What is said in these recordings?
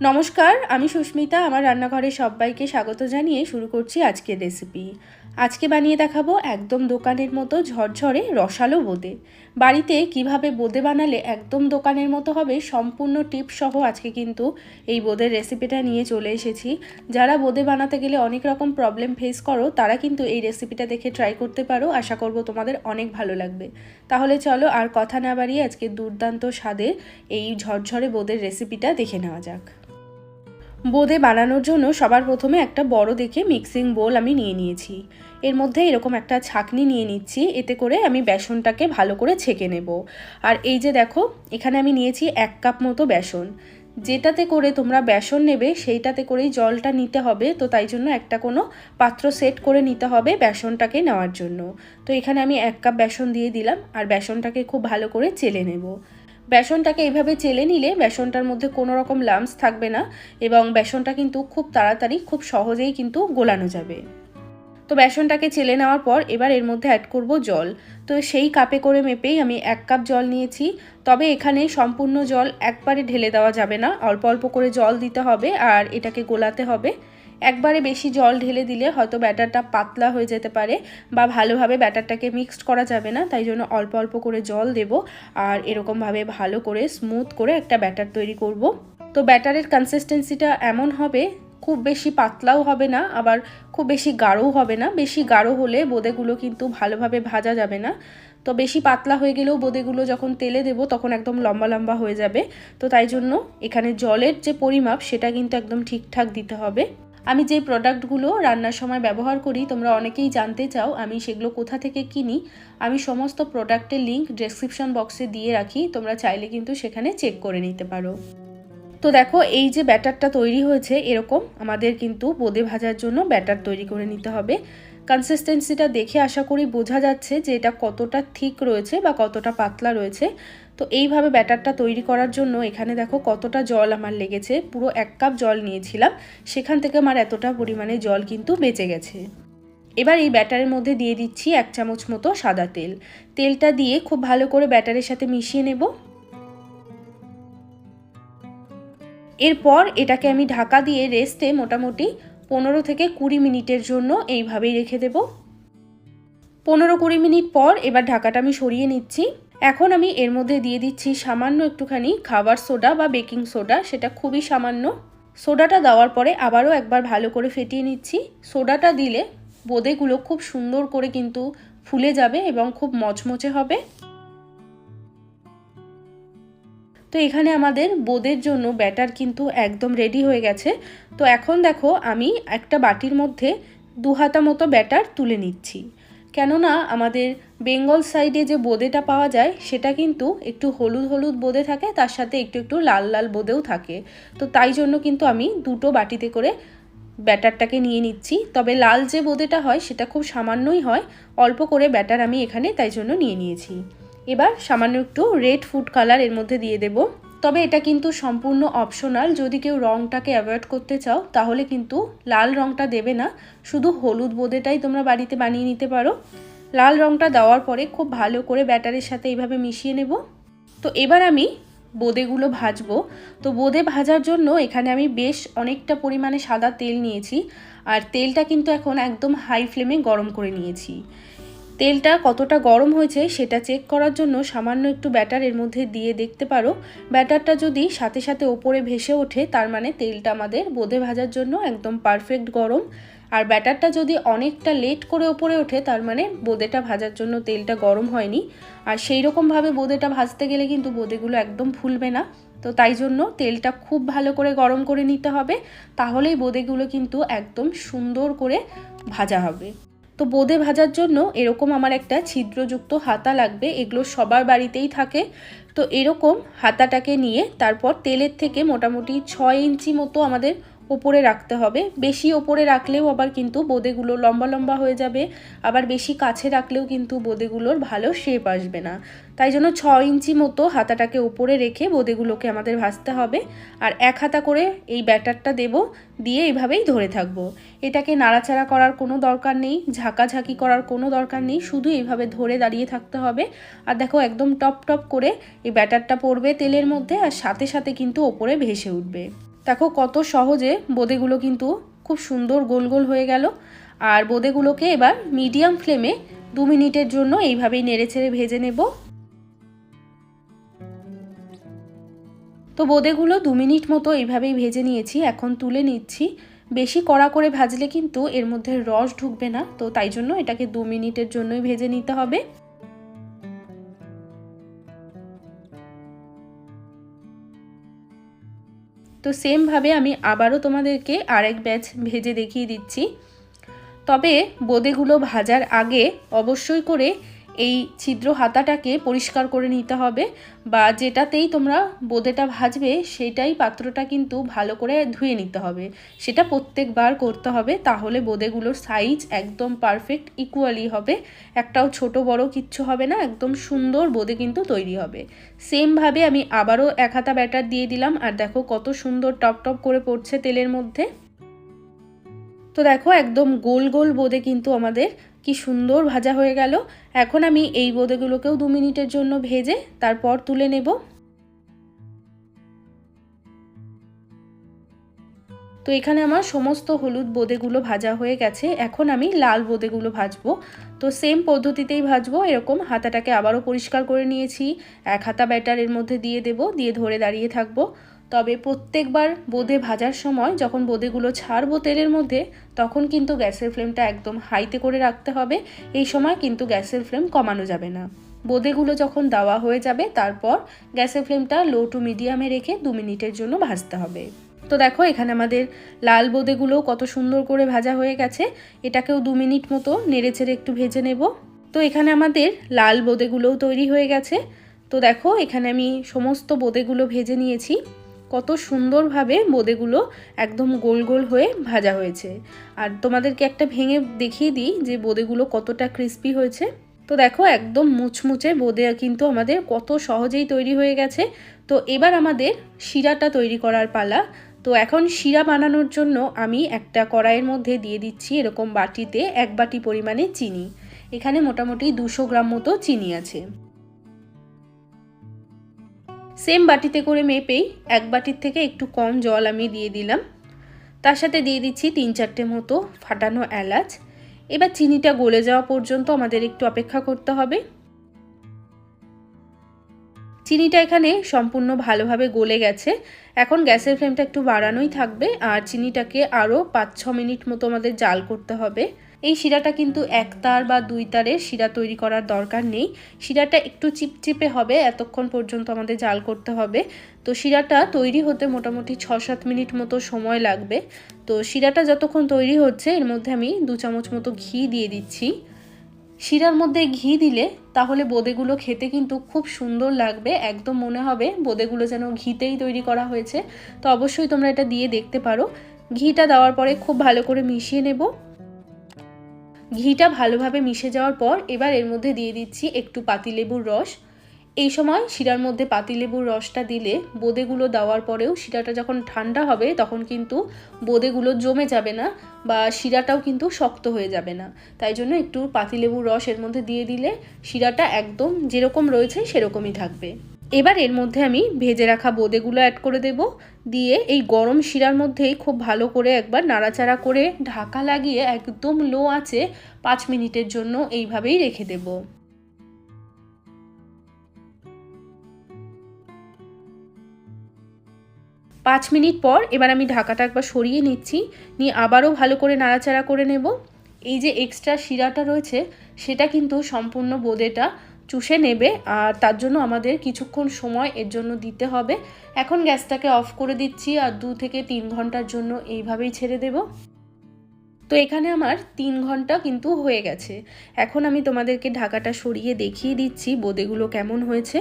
নমস্কার, আমি সুস্মিতা, আমার রান্নাঘরে সবাইকে স্বাগত জানিয়ে শুরু করছি আজকের রেসিপি আজকে বানিয়ে দেখাবো একদম দোকানের মতো ঝরঝরে রসালো বোঁদে। বাড়িতে কীভাবে বোঁদে বানালে একদম দোকানের মতো হবে সম্পূর্ণ টিপ সহ আজকে কিন্তু এই বোঁদের রেসিপিটা নিয়ে চলে এসেছি। যারা বোঁদে বানাতে গেলে অনেক রকম প্রবলেম ফেস করো, তারা কিন্তু এই রেসিপিটা দেখে ট্রাই করতে পারো। আশা করব তোমাদের অনেক ভালো লাগবে। তাহলে চলো আর কথা না বাড়িয়ে আজকে দুর্দান্ত স্বাদের এই ঝরঝরে বোঁদের রেসিপিটা দেখে নেওয়া যাক। বোঁদে বানানোর জন্য সবার প্রথমে একটা বড় দেখে মিক্সিং বোল আমি নিয়ে নিয়েছি। এর মধ্যে এরকম একটা ছাকনি নিয়ে নিচ্ছি, এতে করে আমি বেসনটাকে ভালো করে ছেঁকে নেব। আর এই যে দেখো, এখানে আমি নিয়েছি এক কাপ মতো বেসন। যেটাতে করে তোমরা বেসন নেবে, সেইটাতে করেই জলটা নিতে হবে। তো তাই জন্য একটা কোনো পাত্র সেট করে নিতে হবে বেসনটাকে নেওয়ার জন্য। তো এখানে আমি এক কাপ বেসন দিয়ে দিলাম, আর বেসনটাকে খুব ভালো করে চেলে নেব। বেসনটাকে এইভাবে চেলে নিলে বেসনটার মধ্যে কোনো রকম লামস থাকবে না এবং বেসনটা কিন্তু খুব তাড়াতাড়ি, খুব সহজেই কিন্তু গোলানো যাবে। তো বেসনটাকে চেলে নেওয়ার পর এবার এর মধ্যে অ্যাড করব জল। তো সেই কাপে করে মেপেই আমি এক কাপ জল নিয়েছি। তবে এখানে সম্পূর্ণ জল একবারে ঢেলে দেওয়া যাবে না। অল্প অল্প করে জল দিতে হবে আর এটাকে গোলাতে হবে। একবারে বেশি জল ঢেলে দিলে হয়তো ব্যাটারটা পাতলা হয়ে যেতে পারে বা ভালোভাবে ব্যাটারটাকে মিক্সড করা যাবে না, তাই জন্য অল্প অল্প করে জল দেব আর এরকমভাবে ভালো করে স্মুথ করে একটা ব্যাটার তৈরি করব। তো ব্যাটারের কনসিস্টেন্সিটা এমন হবে, খুব বেশি পাতলাও হবে না, আবার খুব বেশি গাঢ়ও হবে না। বেশি গাঢ় হলে বোঁদেগুলো কিন্তু ভালোভাবে ভাজা যাবে না। তো বেশি পাতলা হয়ে গেলেও বোঁদেগুলো যখন তেলে দেব তখন একদম লম্বা লম্বা হয়ে যাবে। তো তাই জন্য এখানে জলের যে পরিমাপ সেটা কিন্তু একদম ঠিকঠাক দিতে হবে। আমি যে প্রোডাক্টগুলো রান্নার সময় ব্যবহার করি, তোমরা অনেকেই জানতে চাও আমি সেগুলো কোথা থেকে কিনি। আমি সমস্ত প্রোডাক্টের লিঙ্ক ডেসক্রিপশন বক্সে দিয়ে রাখি, তোমরা চাইলে কিন্তু সেখানে চেক করে নিতে পারো। তো দেখো, এই যে ব্যাটারটা তৈরি হয়েছে, এরকম আমাদের কিন্তু বোঁদে ভাজার জন্য ব্যাটার তৈরি করে নিতে হবে। কনসিস্টেন্সিটা দেখে আশা করি বোঝা যাচ্ছে যে এটা কতটা থিক রয়েছে বা কতটা পাতলা রয়েছে। তো এইভাবে ব্যাটারটা তৈরি করার জন্য এখানে দেখো কতটা জল আমার লেগেছে, পুরো এক কাপ জল নিয়েছিলাম। সেখান থেকে আমার এতটা পরিমাণে জল কিন্তু বেঁচে গেছে। এবার এই ব্যাটারের মধ্যে দিয়ে দিচ্ছি এক চামচ মতো সাদা তেল। তেলটা দিয়ে খুব ভালো করে ব্যাটারের সাথে মিশিয়ে নেব। এরপর এটাকে আমি ঢাকা দিয়ে রেস্টে মোটামুটি পনেরো থেকে কুড়ি মিনিটের জন্য এইভাবেই রেখে দেব। পনেরো কুড়ি মিনিট পর এবার ঢাকাটা আমি সরিয়ে নিচ্ছি। এখন আমি এর মধ্যে দিয়ে দিচ্ছি সামান্য একটুখানি খাবার সোডা বা বেকিং সোডা, সেটা খুবই সামান্য। সোডাটা দেওয়ার পরে আবারও একবার ভালো করে ফেটিয়ে নিচ্ছি। সোডাটা দিলে বোঁদেগুলো খুব সুন্দর করে কিন্তু ফুলে যাবে এবং খুব মচমচে হবে। তো এখানে আমাদের বোদের জন্য ব্যাটার কিন্তু একদম রেডি হয়ে গেছে। তো এখন দেখো আমি একটা বাটির মধ্যে দু হাতা মতো ব্যাটার তুলে নিচ্ছি। কেননা আমাদের বেঙ্গল সাইডে যে বোঁদেটা পাওয়া যায়, সেটা কিন্তু একটু হলুদ হলুদ বোঁদে থাকে, তার সাথে একটু একটু লাল লাল বোঁদেও থাকে। তো তাই জন্য কিন্তু আমি দুটো বাটিতে করে ব্যাটারটাকে নিয়ে নিচ্ছি। তবে লাল যে বোঁদেটা হয়, সেটা খুব সামান্যই হয়। অল্প করে ব্যাটার আমি এখানে তাই জন্য নিয়ে নিয়েছি। এবার সামান্য একটু রেড ফুড কালারের মধ্যে দিয়ে দেব। তবে এটা কিন্তু সম্পূর্ণ অপশনাল যদি কেউ রঙটাকে অ্যাভয়েড করতে চাও, তাহলে কিন্তু লাল রঙটা দেবে না। শুধু হলুদ বোঁদেটাই তোমরা বাড়িতে বানিয়ে নিতে পারো। লাল রঙটা দেওয়ার পরে খুব ভালো করে ব্যাটারের সাথে এইভাবে মিশিয়ে নেব। তো এবার আমি বোঁদেগুলো ভাজবো। তো বোঁদে ভাজার জন্য এখানে আমি বেশ অনেকটা পরিমাণে সাদা তেল নিয়েছি। আর তেলটা কিন্তু এখন একদম হাই ফ্লেমে গরম করে নিয়েছি। তেলটা কতটা গরম হয়েছে সেটা চেক করার জন্য সামান্য একটু ব্যাটার এর মধ্যে দিয়ে দেখতে পারো। ব্যাটারটা যদি সাথে সাথে ওপরে ভেসে ওঠে, তার মানে তেলটা আমাদের বোঁদে ভাজার জন্য একদম পারফেক্ট গরম। আর ব্যাটারটা যদি অনেকটা লেট করে ওপরে ওঠে, তার মানে বোঁদেটা ভাজার জন্য তেলটা গরম হয়নি। আর সেই রকমভাবে বোঁদেটা ভাজতে গেলে কিন্তু বোঁদেগুলো একদম ফুলবে না। তো তাই জন্য তেলটা খুব ভালো করে গরম করে নিতে হবে। তাহলেই বোঁদেগুলো কিন্তু একদম সুন্দর করে ভাজা হবে। তো বোঁদে ভাজার জন্য এরকম আমার একটা ছিদ্রযুক্ত হাতা লাগবে, এগুলো সবার বাড়িতেই থাকে। তো এরকম হাতাটাকে নিয়ে তারপর তেলের থেকে মোটামুটি ছয় ইঞ্চি মতো আমাদের ওপরে রাখতে হবে। বেশি ওপরে রাখলেও আবার কিন্তু বোঁদেগুলো লম্বা লম্বা হয়ে যাবে। আবার বেশি কাছে রাখলেও কিন্তু বোঁদেগুলোর ভালো শেপ আসবে না। তাই জন্য ছ ইঞ্চি মতো হাতাটাকে ওপরে রেখে বোঁদেগুলোকে আমাদের ভাজতে হবে। আর এক হাতা করে এই ব্যাটারটা দেব, দিয়ে এইভাবেই ধরে থাকব। এটাকে নাড়াচাড়া করার কোনো দরকার নেই, ঝাঁকাঝাঁকি করার কোনো দরকার নেই, শুধু এইভাবে ধরে দাঁড়িয়ে থাকতে হবে। আর দেখো একদম টপ টপ করে এই ব্যাটারটা পড়বে তেলের মধ্যে, আর সাথে সাথে কিন্তু ওপরে ভেসে উঠবে। দেখো কত সহজে বোঁদেগুলো কিন্তু খুব সুন্দর গোল গোল হয়ে গেল। আর বোঁদেগুলোকে এবার মিডিয়াম ফ্লেমে দু মিনিটের জন্য এইভাবেই নেড়েচেড়ে ভেজে নেব। তো বোঁদেগুলো দু মিনিট মতো এইভাবেই ভেজে নিয়েছি, এখন তুলে নিচ্ছি। বেশি কড়া করে ভাজলে কিন্তু এর মধ্যে রস ঢুকবে না, তো তাই জন্য এটাকে দু মিনিটের জন্যই ভেজে নিতে হবে। তো সেমভাবে আমি আবারও তোমাদেরকে আরেক ব্যাচ ভেজে দেখিয়ে দিচ্ছি। তবে বোঁদেগুলো ভাজার আগে অবশ্যই করে এই ছিদ্র হাতাটাকে পরিষ্কার করে নিতে হবে বা যেটাতেই তোমরা বোঁদেটা ভাজবে সেটাই পাত্রটা কিন্তু ভালো করে ধুয়ে নিতে হবে। সেটা প্রত্যেকবার করতে হবে, তাহলে বোঁদেগুলোর সাইজ একদম পারফেক্ট ইকুয়ালি হবে। একটাও ছোট বড় কিচ্ছু হবে না, একদম সুন্দর বোঁদে কিন্তু তৈরি হবে। সেমভাবে আমি আবারও এক হাতা ব্যাটার দিয়ে দিলাম, আর দেখো কত সুন্দর টপ টপ করে পড়ছে তেলের মধ্যে। তো দেখো একদম গোল গোল বোঁদে কিন্তু আমাদের কি সুন্দর ভাজা হয়ে গেল। এখন আমি এই বোঁদেগুলোকেও দু মিনিটের জন্য ভেজে তারপর তুলে নেব। তো এখানে আমার সমস্ত হলুদ বোঁদেগুলো ভাজা হয়ে গেছে। এখন আমি লাল বোঁদেগুলো ভাজবো। তো সেম পদ্ধতিতেই ভাজবো। এরকম হাতাটাকে আবারও পরিষ্কার করে নিয়েছি। এক হাতা ব্যাটার এর মধ্যে দিয়ে দেব। দিয়ে ধরে দাঁড়িয়ে থাকব। তবে প্রত্যেকবার বোঁদে ভাজার সময় যখন বোঁদেগুলো ছাড়বো তেলের মধ্যে, তখন কিন্তু গ্যাসের ফ্লেমটা একদম হাইতে করে রাখতে হবে। এই সময় কিন্তু গ্যাসের ফ্লেম কমানো যাবে না। বোঁদেগুলো যখন দেওয়া হয়ে যাবে, তারপর গ্যাসের ফ্লেমটা লো টু মিডিয়ামে রেখে দু মিনিটের জন্য ভাজতে হবে। তো দেখো, এখানে আমাদের লাল বোঁদেগুলোও কত সুন্দর করে ভাজা হয়ে গেছে। এটাকেও দু মিনিট মতো নেড়ে চেড়ে একটু ভেজে নেব। তো এখানে আমাদের লাল বোঁদেগুলোও তৈরি হয়ে গেছে। তো দেখো, এখানে আমি সমস্ত বোঁদেগুলো ভেজে নিয়েছি। কত সুন্দরভাবে বোঁদেগুলো একদম গোল গোল হয়ে ভাজা হয়েছে। আর তোমাদেরকে একটা ভেঙে দেখিয়ে দিই যে বোঁদেগুলো কতটা ক্রিস্পি হয়েছে। তো দেখো, একদম মুচমুচে বোঁদে কিন্তু আমাদের কত সহজেই তৈরি হয়ে গেছে। তো এবার আমাদের শিরাটা তৈরি করার পালা। তো এখন শিরা বানানোর জন্য আমি একটা কড়াইয়ের মধ্যে দিয়ে দিচ্ছি এরকম বাটিতে এক বাটি পরিমাণে চিনি। এখানে মোটামুটি দুশো গ্রাম মতো চিনি আছে। সেম বাটিতে করে মেপেই এক বাটির থেকে একটু কম জল আমি দিয়ে দিলাম। তার সাথে দিয়ে দিচ্ছি তিন চারটে মতো ফাটানো এলাচ। এবার চিনিটা গলে যাওয়া পর্যন্ত আমাদের একটু অপেক্ষা করতে হবে। চিনিটা এখানে সম্পূর্ণ ভালোভাবে গলে গেছে। এখন গ্যাসের ফ্লেমটা একটু বাড়ানোই থাকবে আর চিনিটাকে আরও পাঁচ ছ মিনিট মতো আমাদের জাল করতে হবে। এই শিরাটা কিন্তু এক তার বা দুই তারের শিরা তৈরি করার দরকার নেই। শিরাটা একটু চিপচিপে হবে, এতক্ষণ পর্যন্ত আমাদের জাল করতে হবে। তো শিরাটা তৈরি হতে মোটামুটি ছ সাত মিনিট মতো সময় লাগবে। তো শিরাটা যতক্ষণ তৈরি হচ্ছে, এর মধ্যে আমি দু চামচ মতো ঘি দিয়ে দিচ্ছি। শিরার মধ্যে ঘি দিলে তাহলে বোঁদেগুলো খেতে কিন্তু খুব সুন্দর লাগবে, একদম মনে হবে বোঁদেগুলো যেন ঘিতেই তৈরি করা হয়েছে। তো অবশ্যই তোমরা এটা দিয়ে দেখতে পারো। ঘিটা দেওয়ার পরে খুব ভালো করে মিশিয়ে নেব। ঘিটা ভালোভাবে মিশে যাওয়ার পর এবার এর মধ্যে দিয়ে দিচ্ছি একটু পাতিলেবুর রস। এই সময় শিরার মধ্যে পাতিলেবুর রসটা দিলে বোঁদেগুলো দেওয়ার পরেও শিরাটা যখন ঠান্ডা হবে তখন কিন্তু বোঁদেগুলো জমে যাবে না বা শিরাটাও কিন্তু শক্ত হয়ে যাবে না। তাই জন্য একটু পাতিলেবুর রস এর মধ্যে দিয়ে দিলে শিরাটা একদম যেরকম রয়েছে সেরকমই থাকবে। এবার এর মধ্যে আমি ভেজে রাখা বোঁদেগুলো অ্যাড করে দেব। দিয়ে এই গরম শিরার মধ্যেই খুব ভালো করে একবার নাড়াচাড়া করে ঢাকা লাগিয়ে একদম লো আছে পাঁচ মিনিটের জন্য এইভাবেই রেখে দেব। পাঁচ মিনিট পর এবার আমি ঢাকাটা একবার সরিয়ে নিচ্ছি। নিয়ে আবারও ভালো করে নাড়াচাড়া করে নেব। এই যে এক্সট্রা শিরাটা রয়েছে, সেটা কিন্তু সম্পূর্ণ বোঁদেটা চুষে নেবে আর তার জন্য আমাদের কিছুক্ষণ সময় এর জন্য দিতে হবে। এখন গ্যাসটাকে অফ করে দিচ্ছি আর দু থেকে তিন ঘণ্টার জন্য এইভাবেই ছেড়ে দেব। তো এখানে আমার তিন ঘণ্টা কিন্তু হয়ে গেছে। এখন আমি তোমাদেরকে ঢাকাটা সরিয়ে দেখিয়ে দিচ্ছি বোদেগুলো কেমন হয়েছে।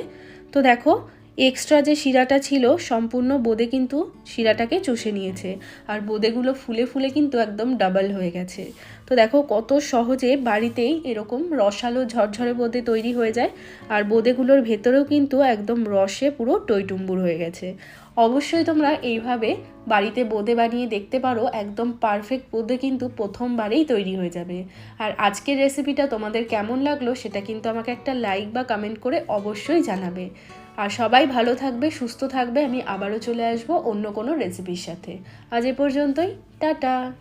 তো দেখো এক্সট্রা যে শিরাটা ছিল, সম্পূর্ণ বোঁদে কিন্তু শিরাটাকে চষে নিয়েছে। আর বোঁদেগুলো ফুলে ফুলে কিন্তু একদম ডাবল হয়ে গেছে। তো দেখো কত সহজে বাড়িতেই এরকম রসালো ঝরঝরে বোঁদে তৈরি হয়ে যায়। আর বোঁদেগুলোর ভেতরেও কিন্তু একদম রসে পুরো টইটুম্বুর হয়ে গেছে। অবশ্যই তোমরা এইভাবে বাড়িতে বোঁদে বানিয়ে দেখতে পারো, একদম পারফেক্ট বোঁদে কিন্তু প্রথমবারেই তৈরি হয়ে যাবে। আর আজকের রেসিপিটা তোমাদের কেমন লাগল সেটা কিন্তু আমাকে একটা লাইক বা কমেন্ট করে অবশ্যই জানাবে। আর সবাই ভালো থাকবে, সুস্থ থাকবে, আমি আবারও চলে আসব অন্য কোনো রেসিপির সাথে। আজ এ পর্যন্তই, টাটা!